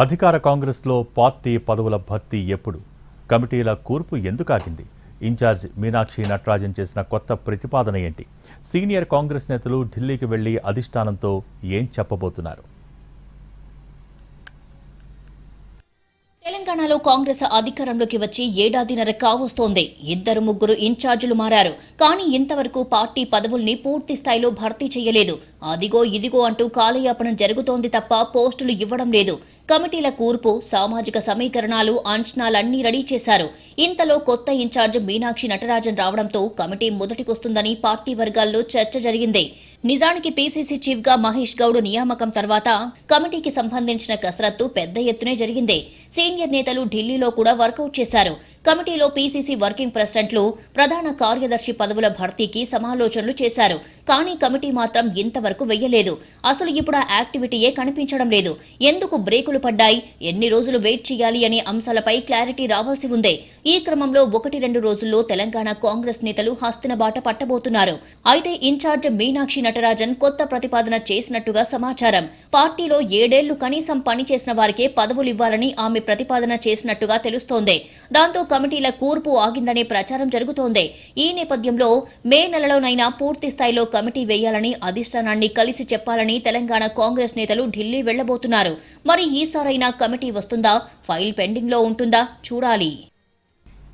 అధికార కాంగ్రెస్లో పార్టీ పదవుల భర్తీ ఎప్పుడు? కమిటీల కూర్పు ఎందుకు ఆగింది ఇన్ఛార్జ్ మీనాక్షి నటరాజన్ చేసిన కొత్త ప్రతిపాదన ఏంటి? సీనియర్ కాంగ్రెస్ నేతలు ఢిల్లీకి వెళ్ళి అధిష్టానంతో ఏం చెప్పబోతున్నారు? తెలంగాణలో కాంగ్రెస్ అధికారంలోకి వచ్చి ఏడాదిన్నర కావస్తోంది. ఇద్దరు ముగ్గురు ఇన్ఛార్జీలు మారారు. కానీ ఇంతవరకు పార్టీ పదవుల్ని పూర్తి స్థాయిలో భర్తీ చేయలేదు. అదిగో ఇదిగో అంటూ కాలయాపనం జరుగుతోంది తప్ప పోస్టులు ఇవ్వడం లేదు. కమిటీల కూర్పు సామాజిక సమీకరణాలు అంచనాలన్నీ రెడీ చేశారు. ఇంతలో కొత్త ఇన్ఛార్జ్ మీనాక్షి నటరాజన్ రావడంతో కమిటీ మొదటికొస్తుందని పార్టీ వర్గాల్లో చర్చ జరిగింది. నిజానికి పీసీసీ చీఫ్గా మహేష్ గౌడ్ నియామకం తర్వాత కమిటీకి సంబంధించిన కసరత్తు పెద్ద ఎత్తునే జరిగింది. సీనియర్ నేతలు ఢిల్లీలో కూడా వర్కౌట్ చేశారు. కమిటీలో పీసీసీ వర్కింగ్ ప్రెసిడెంట్లు ప్రధాన కార్యదర్శి పదవుల భర్తీకి సమాలోచనలు చేశారు. కానీ కమిటీ మాత్రం ఇంతవరకు వెయ్యలేదు. అసలు ఇప్పుడు ఆ యాక్టివిటీయే కనిపించడం లేదు. ఎందుకు బ్రేకులు పడ్డాయి? ఎన్ని రోజులు వెయిట్ చేయాలి అనే అంశాలపై క్లారిటీ రావాల్సి ఉంది. ఈ క్రమంలో ఒకటి రెండు రోజుల్లో తెలంగాణ కాంగ్రెస్ నేతలు హస్తిన బాట పట్టబోతున్నారు. అయితే ఇన్ఛార్జ్ మీనాక్షి నటరాజన్ కొత్త ప్రతిపాదన చేసినట్టుగా సమాచారం. పార్టీలో ఏడేళ్ళు కనీసం పని చేసిన వారికే పదవులు ఇవ్వాలని ఆమె ప్రతిపాదన చేసినట్టుగా తెలుస్తోంది. దాంతో కమిటీల కూర్పు ఆగిందనే ప్రచారం జరుగుతోంది. ఈ నేపథ్యంలో మే నెలలోనైనా పూర్తి స్థాయిలో కమిటీ వేయాలని అధిష్టానాన్ని కలిసి చెప్పాలని తెలంగాణ కాంగ్రెస్ నేతలు ఢిల్లీ వెళ్ళబోతున్నారు. మరి ఈసారైనా కమిటీ వస్తుందా? ఫైల్ పెండింగ్లో ఉంటుందా? చూడాలి.